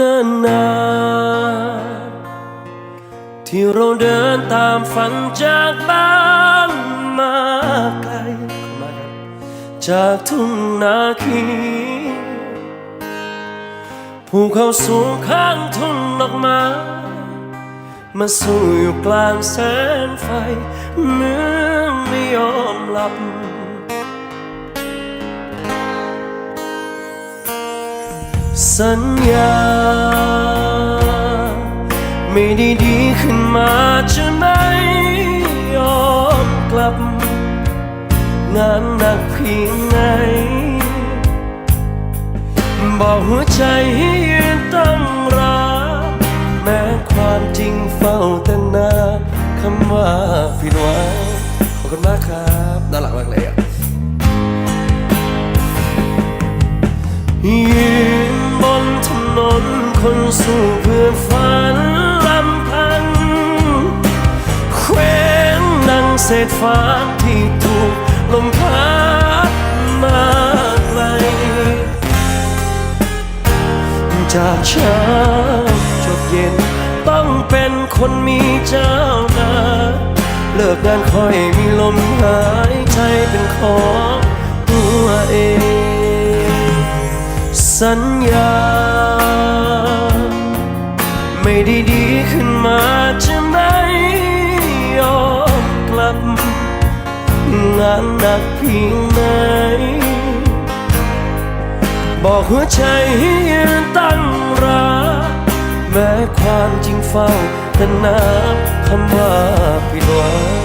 นานนานที่เราเดินตามฝันจากบ้านมาไกลาจากทุ่งนาคีภูเขาสูงข้างทุ่งดอกไม้มาสู้อยู่กลางแสงไฟเมื่อไม่ยอมหลับ สัญญา ไม่ได้ดีขึ้นมาจะไม่ยอมกลับ งานหนักเพียงไหนบอกหัวใจให้ยืนตั้งรับแม้ความจริงเฝ้าแต่นาคำว่าผิดหวังขอบคุณมากครับ น่ารักมากเลยอะ ถนนคนสู้เพื่อฝันลำพันเคว้งดังเศษฟ้าที่ถูกลมพัดมาไกลจากเช้าจดเย็นต้องเป็นคนมีเจ้านาเลิกงานค่อยมีลมหายใจเป็นของ สัญญา ไม่ได้ดีขึ้นมาจะไม่ยอมกลับ งานหนักเพียงไหน บอกหัวใจให้ยืนตั้งรับแม้ความจริงเฝ้าแต่นับคำว่าผิดหวัง